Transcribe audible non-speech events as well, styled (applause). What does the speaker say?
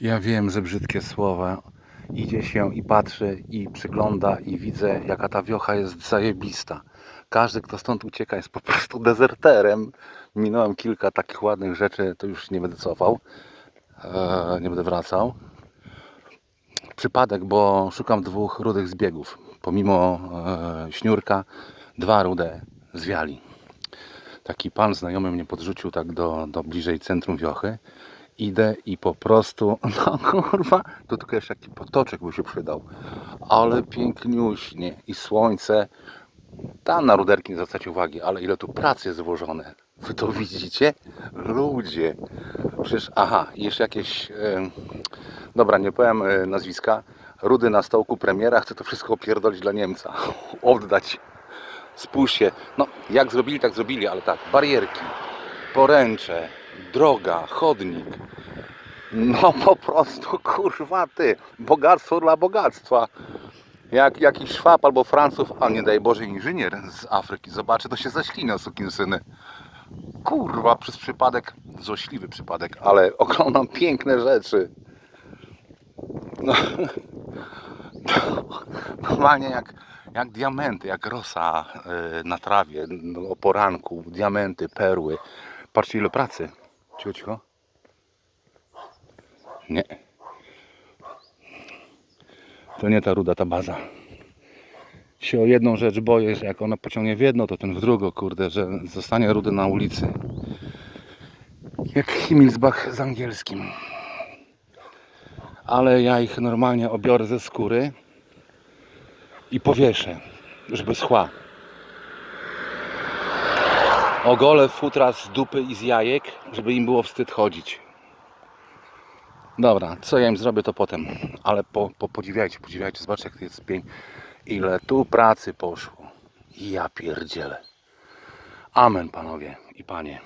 Ja wiem, że brzydkie słowa. Idzie się i patrzy i przygląda i widzę, jaka ta wiocha jest zajebista. Każdy, kto stąd ucieka, jest po prostu dezerterem. Minąłem kilka takich ładnych rzeczy, to już nie będę cofał. Eee, nie będę wracał. Przypadek, bo szukam dwóch rudych zbiegów. Pomimo e, śniurka, dwa rude zwiali. Taki pan znajomy mnie podrzucił tak do, do bliżej centrum wiochy. Idę i po prostu, (laughs) no kurwa, to tylko jeszcze taki potoczek by się przydał. Ale piękniuśnie i słońce. Tam na ruderki nie zwracać uwagi, ale ile tu pracy jest włożone. Wy to widzicie? Ludzie. Przecież, aha, jeszcze jakieś, e, dobra, nie powiem e, nazwiska. Rudy na stołku premiera chce to wszystko opierdolić dla Niemca. (laughs) Oddać. Spójrzcie, no jak zrobili, tak zrobili, ale tak, barierki, poręcze, droga, chodnik. No po prostu, kurwa ty, bogactwo dla bogactwa. Jak jakiś Szwab albo Francuz, a nie daj Boże inżynier z Afryki zobaczy, to się zaślina syny. Kurwa, przez przypadek, złośliwy przypadek, ale oglądam piękne rzeczy. No, (laughs) normalnie jak, jak diamenty, jak rosa y, na trawie, no, o poranku, diamenty, perły. Patrzcie ile pracy. Cicho, cicho. Nie. To nie ta ruda, ta baza. Się o jedną rzecz boję, że jak ona pociągnie w jedno, to ten w drugo, kurde, że zostanie rudy na ulicy. Jak Himmelsbach z angielskim. Ale ja ich normalnie obiorę ze skóry i powieszę, żeby schła. Ogolę futra z dupy i z jajek, żeby im było wstyd chodzić. Dobra, co ja im zrobię to potem, ale po, po, podziwiajcie, podziwiajcie, zobaczcie jak to jest pięknie. Ile tu pracy poszło. Ja pierdzielę. Amen panowie i panie.